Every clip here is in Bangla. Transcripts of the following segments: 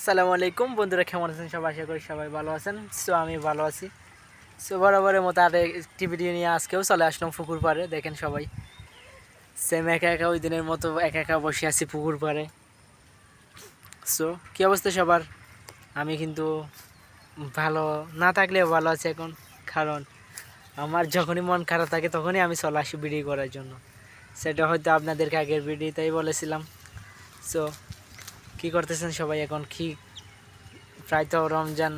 আসসালামু আলাইকুম। বন্ধুরা, কেমন আছেন? সবাই আশা করি সবাই ভালো আছেন। সো, আমি ভালো আছি। সো, বরাবরের মতো আর একটি ভিডিও নিয়ে আজকেও চলে আসলাম পুকুর পাড়ে। দেখেন সবাই। সেম একা একা ওই দিনের মতো একা একা বসে আছি পুকুর পাড়ে। সো, কী অবস্থা সবার? আমি কিন্তু ভালো, না থাকলেও ভালো আছি এখন। কারণ আমার যখনই মন খারাপ থাকে, তখনই আমি চলে আসি ভিডিও করার জন্য। সেটা হয়তো আপনাদেরকে আগের ভিডিওতেই বলেছিলাম। সো কি করতেছেন সবাই এখন? কি প্রায় তো রমজান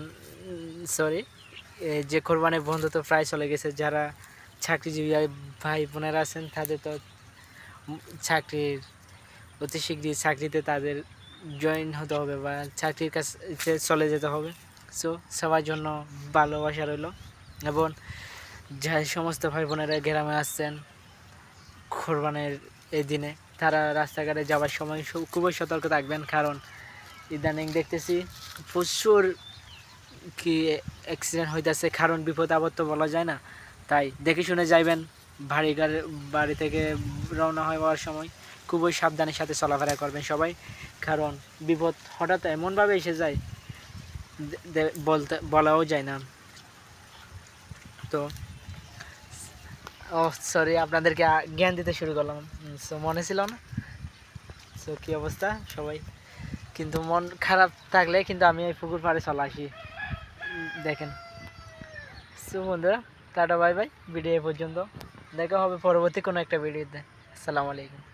সরি যে কোরবানির বন্ধু তো প্রায় চলে গেছে, যারা চাকরিজীবী ভাই বোনেরা আছেন, তাদের তো চাকরির, অতি শীঘ্রই চাকরিতে তাদের জয়েন হতে হবে বা চাকরির কাছে চলে যেতে হবে। সো সবার জন্য ভালোবাসা রইল। এবং যে সমস্ত ভাই বোনেরা গ্রামে আসছেন, কোরবানের এই দিনে তারা রাস্তাঘাটে যাওয়ার সময় খুবই সতর্ক থাকবেন, কারণ ইদানিং দেখতেছি প্রচুর কি অ্যাক্সিডেন্ট হইতেছে, কারণ বিপদ আপদ তো বলা যায় না। তাই দেখে শুনে যাইবেন বাড়ি বাড়ি থেকে রওনা হওয়ার সময়। খুবই সাবধানের সাথে চলাফেরা করবেন সবাই, কারণ বিপদ হঠাৎ এমনভাবে এসে যায় বলতে, বলাও যায় না। তো ও সরি আপনাদেরকে জ্ঞান দিতে শুরু করলাম। সো মনে ছিল না। সো কী অবস্থা সবাই? কিন্তু মন খারাপ থাকলে কিন্তু আমি এই পুকুর পাড়ে চলে আসি। দেখেন। সো বন্ধুরা, টাটা বাই বাই ভিডিও এ পর্যন্ত। দেখা হবে পরবর্তী কোনো একটা ভিডিওতে আসসালামু আলাইকুম।